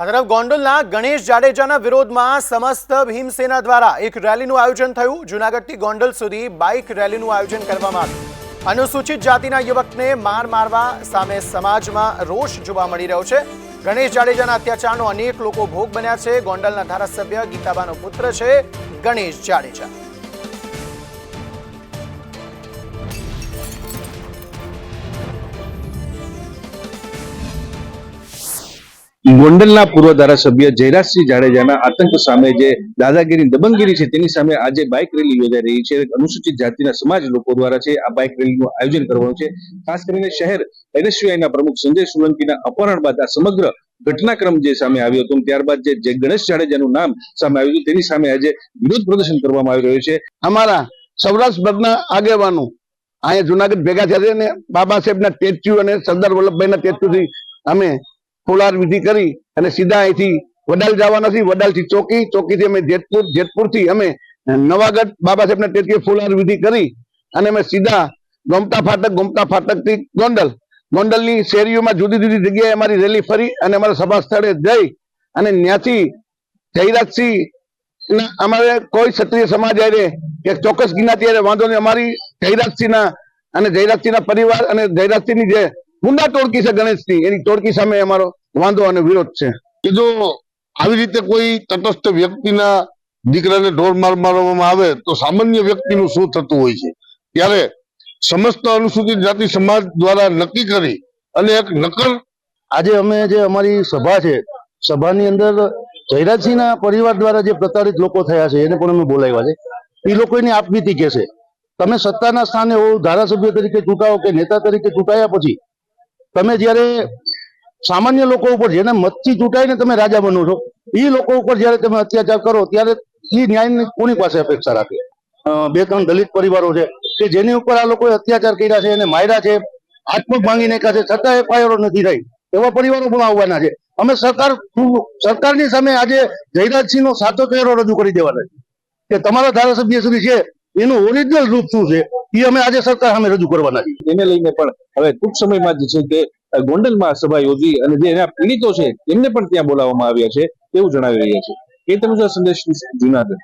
આ તરફ ગોંડલના ગણેશ જાડેજાના વિરોધમાં સમસ્ત ભીમસેના દ્વારા એક રેલીનું આયોજન થયું. જૂનાગઢથી ગોંડલ સુધી બાઇક રેલીનું આયોજન કરવામાં આવ્યું. અનુસૂચિત જાતિના યુવકને માર મારવા સામે સમાજમાં રોષ જોવા મળી રહ્યો છે. ગણેશ જાડેજાના અત્યાચારનો અનેક લોકો ભોગ બન્યા છે. ગોંડલના ધારાસભ્ય ગીતાબાનો પુત્ર છે ગણેશ જાડેજા. ગોંડલના પૂર્વ ધારાસભ્ય જયરાજસિંહ જાડેજાના આતંક સામે જે દાદાગીરી, દબંગગીરી છે તેની સામે આજે બાઇક રેલી યોજાઈ રહી છે. અનુસૂચિત જાતિના સમાજ લોકો દ્વારા છે આ બાઇક રેલીનું આયોજન કરવાનું છે. ખાસ કરીને શહેર એનએસયુઆઈના પ્રમુખ સંજય સોલંકીના અપહરણ બાદ આ સમગ્ર ઘટનાક્રમ જે સામે આવ્યો હતો, ત્યારબાદ જે ગણેશ જાડેજાનું નામ સામે આવ્યું હતું, તેની સામે આજે વિરોધ પ્રદર્શન કરવામાં આવી રહ્યું છે. અમારા સૌરાષ્ટ્રના આગેવાનો અહીંયા જુનાગઢ ભેગા થયા છે અને બાબા સાહેબના સ્ટેચ્યુ અને સરદાર વલ્લભભાઈના સ્ટેચ્યુથી અમે ફુલાર વિધિ કરી અને સીધા અહીંથી વડાલ જવાના છીએ વડાલથી ચોકી, ચોકીથી અમે જેતપુર, જેતપુરથી અમે નવાગઢ બાબા સાહેબના સ્ટેચ્યુ ફુલાર વિધિ કરી અને અમે સીધા ગોમતા ફાટક, ગોમતા ફાટકથી ગોંડલ. ગોંડલની શેરીઓમાં જુદી જુદી જગ્યાએ અમારી રેલી ફરી અને અમારા સભા સ્થળે જઈ અને ત્યાંથી જયરાજસિંહ ના અમારે કોઈ ક્ષત્રિય સમાજ આવે કે ચોક્કસ જ્ઞાતિ આવે વાંધો નહીં. અમારી જયરાજસિંહના અને જયરાજસિંહના પરિવાર અને જયરાજસિંહની જે ગુંડા ટોળકી છે ગણેશની, એની ટોળકી સામે અમારો વાંધો અને વિરોધ છે. કે જો આવી રીતે કોઈ તટસ્થ વ્યક્તિના દીકરાને ઢોર માર મારવામાં આવે, તો સામાન્ય વ્યક્તિનું શું થતું હોય છે? ત્યારે સમસ્ત અનુસૂચિત જાતિ સમાજ દ્વારા નક્કી કરી અને એક નકલ આજે અમે જે અમારી સભા છે, સભાની અંદર જયરાજસિંહના પરિવાર દ્વારા જે પ્રતાડિત લોકો થયા છે, એને પણ અમે બોલાવ્યા છે. એ લોકો એની આપવીતી કે છે, તમે સત્તાના સ્થાને હો ધારાસભ્ય તરીકે ચૂંટાવો કે નેતા તરીકે ચૂંટાયા પછી, તમે જ્યારે સામાન્ય લોકો ઉપર જેને મતથી ચૂંટાઈને તમે રાજા બનો છો એ લોકો ઉપર જ્યારે તમે અત્યાચાર કરો ત્યારે એ ન્યાયની કોની પાસે અપેક્ષા રાખે? બે ત્રણ દલિત પરિવારો છે કે જેની ઉપર આ લોકોએ અત્યાચાર કર્યા છે એને માર્યા છે હાથ માંગી નાખ્યા છે, છતાં એફઆઈઆર નથી થઈ એવા પરિવારો પણ આવવાના છે. અમે સરકાર સરકારની સામે આજે જયરાજસિંહ નો સાચો ચહેરો રજૂ કરી દેવાના છે. કે તમારા ધારાસભ્ય શ્રી છે, એનું ઓરિજિનલ રૂપ શું છે? એ અમે આજે સરકાર સામે રજૂ કરવાના છીએ. એને લઈને પણ હવે ટૂંક સમયમાં જ છે કે ગોંડલમાં સભા યોજી અને જે એના પીડિતો છે તેમને પણ ત્યાં બોલાવવામાં આવ્યા છે, તેવું જણાવી રહ્યા છે. એ તમે સંદેશ જુનાગઢ.